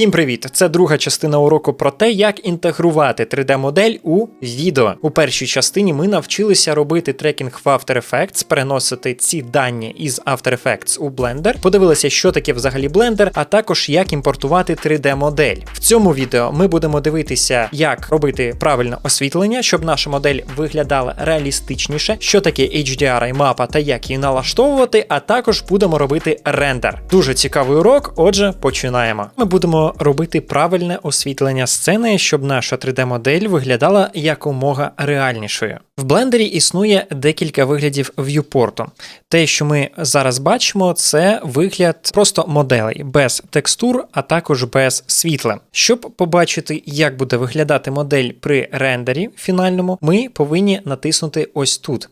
Всім привіт! Це друга частина уроку про те, як інтегрувати 3D-модель у відео. У першій частині ми навчилися робити трекінг в After Effects, переносити ці дані із After Effects у Blender, подивилися, що таке взагалі Blender, а також як імпортувати 3D-модель. В цьому відео ми будемо дивитися, як робити правильне освітлення, щоб наша модель виглядала реалістичніше, що таке HDRI мапа та як її налаштовувати, а також будемо робити рендер. Дуже цікавий урок. Отже, починаємо. Ми будемо робити правильне освітлення сцени, щоб наша 3D-модель виглядала якомога реальнішою. В блендері існує декілька виглядів в'юпорту. Те, що ми зараз бачимо, це вигляд просто моделей без текстур, а також без світла. Щоб побачити, як буде виглядати модель при рендері фінальному, ми повинні натиснути ось тут.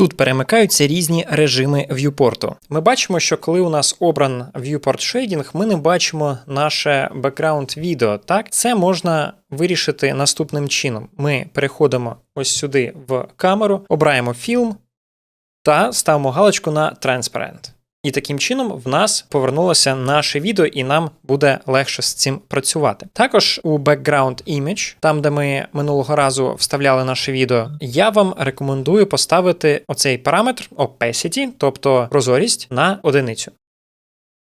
Тут перемикаються різні режими в'юпорту. Ми бачимо, що коли у нас обран viewport shading, ми не бачимо наше бекграунд відео. Так, це можна вирішити наступним чином. Ми переходимо ось сюди в камеру, обираємо фільм та ставимо галочку на Transparent. І таким чином в нас повернулося наше відео, і нам буде легше з цим працювати. Також у Background Image, там де ми минулого разу вставляли наше відео, я вам рекомендую поставити оцей параметр opacity, тобто прозорість, на одиницю.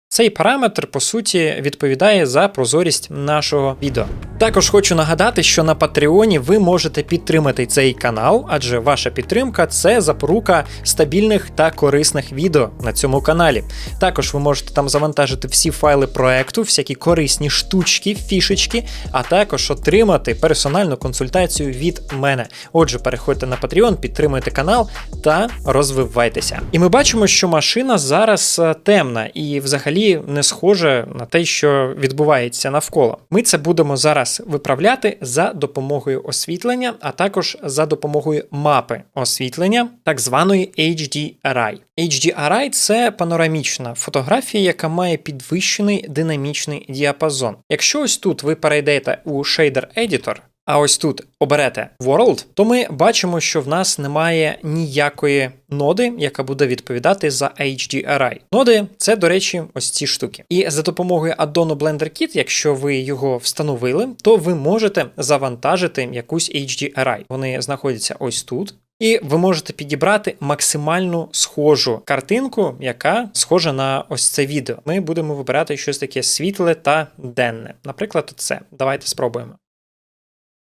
Цей параметр, по суті, відповідає за прозорість нашого відео. Також хочу нагадати, що на Патреоні ви можете підтримати цей канал, адже ваша підтримка це запорука стабільних та корисних відео на цьому каналі. Також ви можете там завантажити всі файли проекту, всякі корисні штучки, фішечки, а також отримати персональну консультацію від мене. Отже, переходьте на Patreon, підтримуйте канал та розвивайтеся. І ми бачимо, що машина зараз е, темна і взагалі не схоже на те, що відбувається навколо. Ми це будемо зараз виправляти за допомогою освітлення, а також за допомогою мапи освітлення, так званої HDRI. HDRI – це панорамічна фотографія, яка має підвищений динамічний діапазон. Якщо ось тут ви перейдете у Shader Editor, а ось тут оберете World, то ми бачимо, що в нас немає ніякої ноди, яка буде відповідати за HDRI. Ноди це, до речі, ось ці штуки. І за допомогою аддону Blender Kit, якщо ви його встановили, то ви можете завантажити якусь HDRI. Вони знаходяться ось тут. І ви можете підібрати максимальну схожу картинку, яка схожа на ось це відео. Ми будемо вибирати щось таке світле та денне. Наприклад, це. Давайте спробуємо.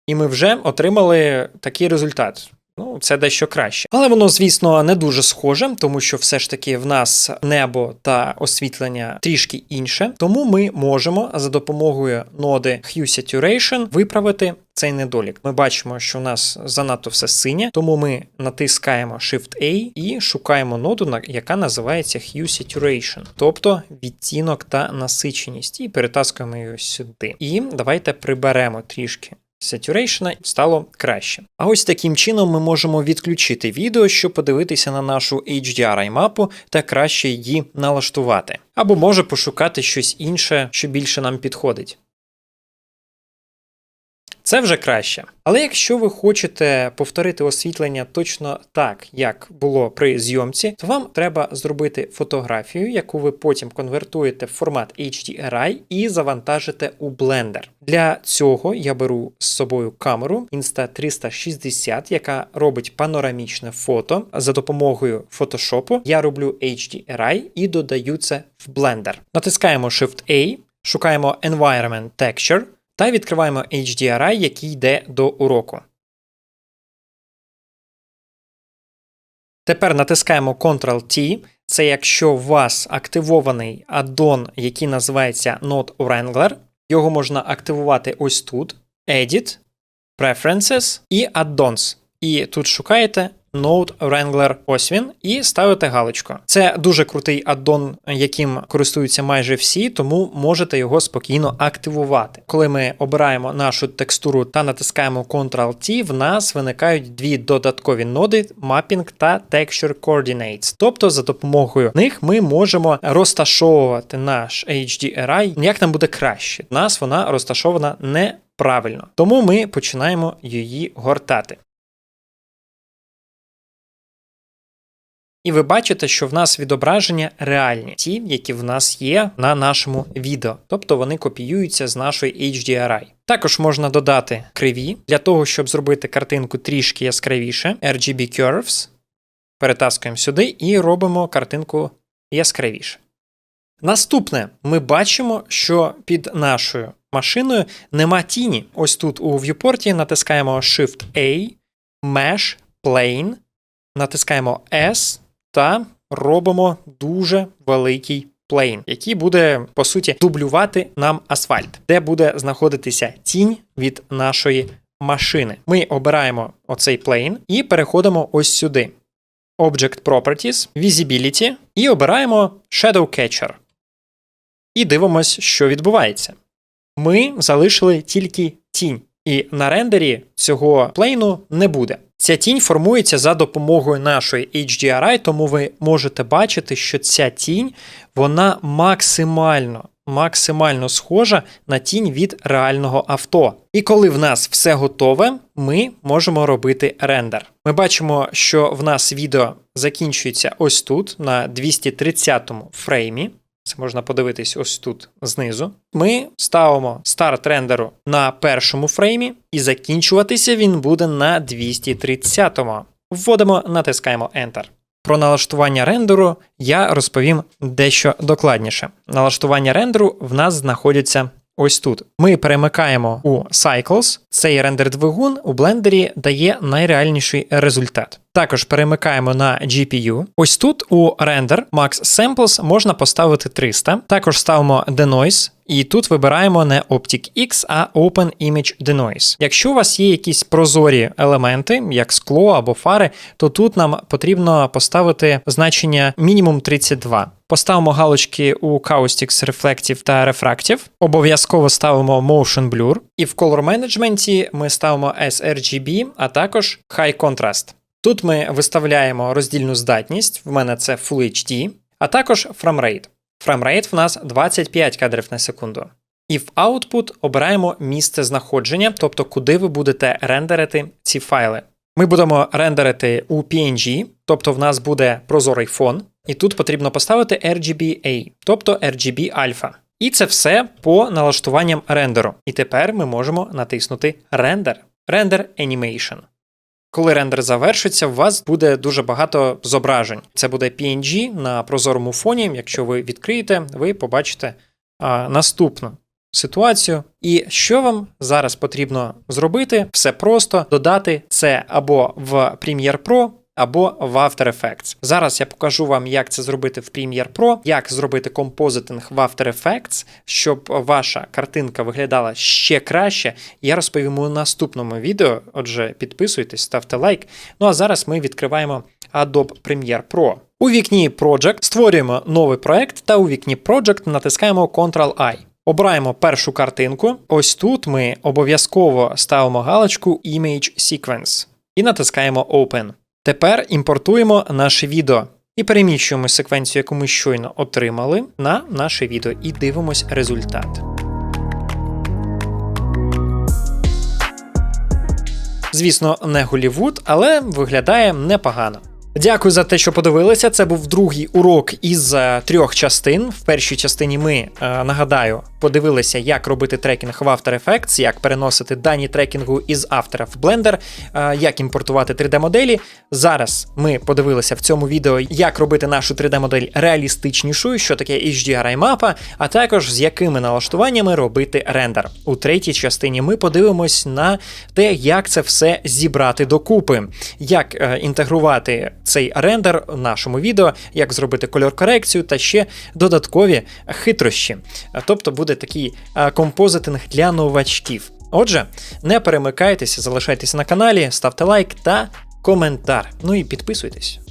І ми вже отримали такий результат. Ну, це дещо краще. Але воно, звісно, не дуже схоже, тому що все ж таки в нас небо та освітлення трішки інше. Тому ми можемо за допомогою ноди Hue Saturation виправити цей недолік. Ми бачимо, що у нас занадто все синє, тому ми натискаємо Shift-A і шукаємо ноду, яка називається Hue Saturation, тобто відтінок та насиченість, і перетаскуємо її сюди. І давайте приберемо трішки Saturation стало краще. А ось таким чином ми можемо відключити відео, щоб подивитися на нашу HDRI мапу та краще її налаштувати. Або може пошукати щось інше, що більше нам підходить. Це вже краще. Але якщо ви хочете повторити освітлення точно так, як було при зйомці, то вам треба зробити фотографію, яку ви потім конвертуєте в формат HDRI і завантажите у Blender. Для цього я беру з собою камеру Insta360, яка робить панорамічне фото. За допомогою Photoshop я роблю HDRI і додаю це в Blender. Натискаємо Shift-A, шукаємо Environment Texture та відкриваємо HDRI, який йде до уроку. Тепер натискаємо Ctrl-T. Це якщо у вас активований аддон, який називається Node Wrangler. Його можна активувати ось тут: Edit, Preferences і Addons. І тут шукаєте Node Wrangler ось він, і ставите галочку. Це дуже крутий аддон, яким користуються майже всі, тому можете його спокійно активувати. Коли ми обираємо нашу текстуру та натискаємо Ctrl-T, в нас виникають дві додаткові ноди Mapping та Texture Coordinates. Тобто, за допомогою них ми можемо розташовувати наш HDRI, як нам буде краще. У нас вона розташована неправильно. Тому ми починаємо її гортати. І ви бачите, що в нас відображення реальні, ті, які в нас є на нашому відео, тобто вони копіюються з нашої HDRI. Також можна додати криві для того, щоб зробити картинку трішки яскравіше. RGB Curves. Перетаскуємо сюди і робимо картинку яскравіше. Наступне, ми бачимо, що під нашою машиною нема тіні. Ось тут у viewport натискаємо Shift-A, Mesh, Plane, натискаємо S та робимо дуже великий плейн, який буде, по суті, дублювати нам асфальт, де буде знаходитися тінь від нашої машини. Ми обираємо оцей плейн і переходимо ось сюди. Object Properties, Visibility і обираємо Shadow Catcher. І дивимось, що відбувається. Ми залишили тільки тінь, і на рендері цього плейну не буде. Ця тінь формується за допомогою нашої HDRI, тому ви можете бачити, що ця тінь вона максимально максимально схожа на тінь від реального авто. І коли в нас все готове, ми можемо робити рендер. Ми бачимо, що в нас відео закінчується ось тут, на 230 фреймі. Це можна подивитись ось тут знизу. Ми ставимо старт рендеру на першому фреймі, і закінчуватися він буде на 230-му. Вводимо, натискаємо Enter. Про налаштування рендеру я розповім дещо докладніше. Налаштування рендеру в нас знаходяться ось тут. Ми перемикаємо у Cycles. Цей рендер-двигун у блендері дає найреальніший результат. Також перемикаємо на GPU. Ось тут у Render Max Samples можна поставити 300. Також ставимо Denoise. І тут вибираємо не Optic X, а Open Image Denoise. Якщо у вас є якісь прозорі елементи, як скло або фари, то тут нам потрібно поставити значення мінімум 32. Поставимо галочки у Caustics, Reflective та Refractive. Обов'язково ставимо Motion Blur. І в Color Management ми ставимо sRGB, а також High Contrast. Тут ми виставляємо роздільну здатність, в мене це Full HD, а також фреймрейт. Фреймрейт в нас 25 кадрів на секунду. І в Output обираємо місце знаходження, тобто куди ви будете рендерити ці файли. Ми будемо рендерити у PNG, тобто в нас буде прозорий фон, і тут потрібно поставити RGBA, тобто RGB Alpha. І це все по налаштуванням рендеру. І тепер ми можемо натиснути Render. Render Animation. Коли рендер завершиться, у вас буде дуже багато зображень. Це буде PNG на прозорому фоні. Якщо ви відкриєте, ви побачите а, наступну ситуацію. І що вам зараз потрібно зробити? Все просто додати це або в Premiere Pro, або в After Effects. Зараз я покажу вам, як це зробити в Premiere Pro, як зробити композитинг в After Effects, щоб ваша картинка виглядала ще краще. Я розповім у наступному відео. Отже, підписуйтесь, ставте лайк. Ну а зараз ми відкриваємо Adobe Premiere Pro. У вікні Project створюємо новий проект, та у вікні Project натискаємо Ctrl-I. Обираємо першу картинку. Ось тут ми обов'язково ставимо галочку Image Sequence і натискаємо Open. Тепер імпортуємо наше відео і переміщуємо секвенцію, яку ми щойно отримали, на наше відео і дивимось результат. Звісно, не Голівуд, але виглядає непогано. Дякую за те, що подивилися. Це був другий урок із е, трьох частин. В першій частині ми е, нагадаю подивилися, як робити трекінг в After Effects, як переносити дані трекінгу із After в Blender, е, як імпортувати 3D-моделі. Зараз ми подивилися в цьому відео, як робити нашу 3D-модель реалістичнішою, що таке HDRI мапа, а також з якими налаштуваннями робити рендер. У третій частині ми подивимось на те, як це все зібрати докупи, як інтегрувати цей рендер в нашому відео, як зробити кольор корекцію та ще додаткові хитрощі. Тобто буде такий композитинг для новачків. Отже, не перемикайтеся, залишайтеся на каналі, ставте лайк та коментар. Ну і підписуйтесь.